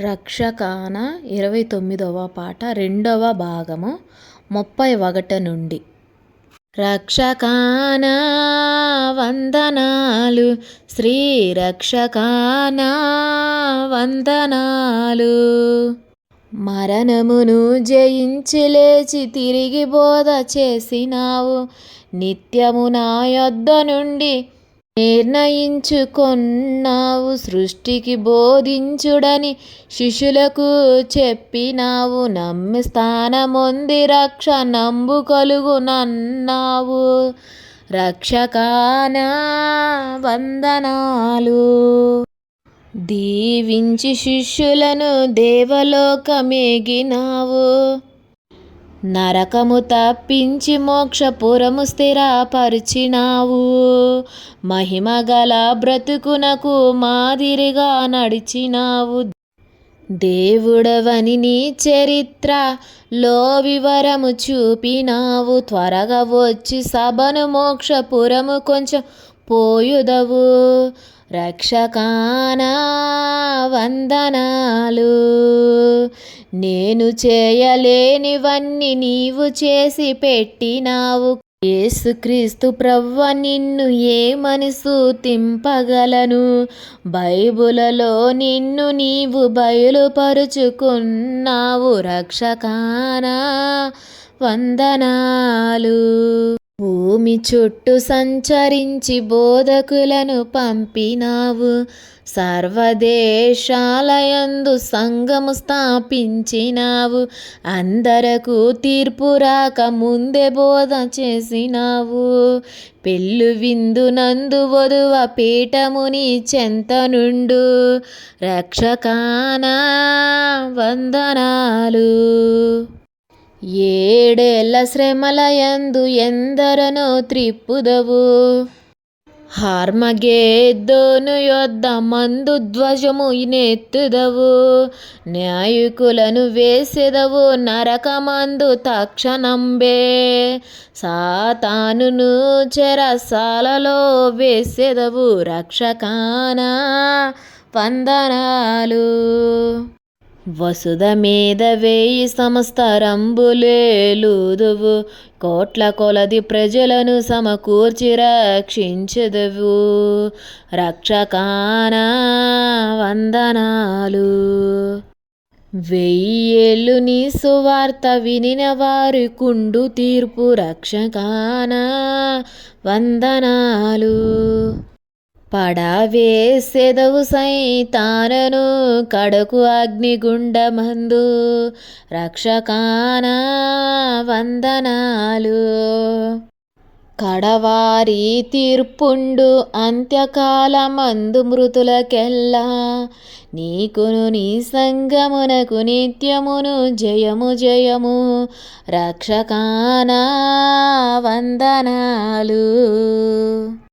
రక్షకాన ఇరవై తొమ్మిదవ పాట రెండవ భాగము ముప్పై ఒకటి నుండి. రక్షకాన వందనాలు శ్రీ రక్షకాన వందనాలు. మరణమును జయించి లేచి తిరిగి బోధ చేసినావు నిత్యము నా యొద్ద నుండి నిర్ణయించుకొన్నావు సృష్టికి బోధించుడని శిష్యులకు చెప్పినావు నమ్మి స్థానమొంది రక్ష నంబు కలుగునన్నావు. రక్షకానా వందనాలు. దీవించి శిష్యులను దేవలోకమేగినావు. నరకము తప్పించి మోక్షపురము స్థిరపరిచినావు. మహిమగల బ్రతుకునకు మాదిరిగా నడిచినావు. దేవుడవని నీ చరిత్రలో వివరము చూపినావు. త్వరగా వచ్చి సభను మోక్షపురము కొంచెం పోయుదవు. రక్షకానా వందనాలు. నేను చేయలేనివన్నీ నీవు చేసి పెట్టినావు. యేసుక్రీస్తు ప్రవ్వ నిన్ను ఏమని సూతింపగలను బైబులలో నిన్ను నీవు బయలుపరుచుకున్నావు. రక్షకానా వందనాలు. భూమి చుట్టూ సంచరించి బోధకులను పంపినావు. సర్వదేశాలయందు సంఘము స్థాపించినావు. అందరకు తీర్పు రాక ముందే బోధ చేసినావు. పెళ్ళు విందు నందు వధువ పీఠముని చెంత నుండు. రక్షకానా వందనాలు. ఏడేళ్ళ శ్రమలయందు ఎందరనో త్రిప్పుదవు. హార్మగేద్దోను యొద్ద మందు ధ్వజము నెత్తుదవు. న్యాయకులను వేసెదవు నరకమందు తక్షణంబే. సాతానును చెరసాలలో వేసెదవు రక్షకానా వందనాలు. వసుధ మీద వేయి సంస్థరంబులేలుదువు కోట్ల కొలది ప్రజలను సమకూర్చి రక్షించదువు. రక్షకానా వందనాలు. వెయ్యేళ్ళు నీ సువార్త వినిన వారి కుండు తీర్పు రక్షకానా వందనాలు. పడవేసెదవు సైతానను కడకు అగ్నిగుండమందు. రక్షకానా వందనాలు. కడవారి తీర్పుండు అంత్యకాలమందు మృతులకెల్లా. నీకును నీ సంగమునకు నిత్యమును జయము జయము. రక్షకానా వందనాలు.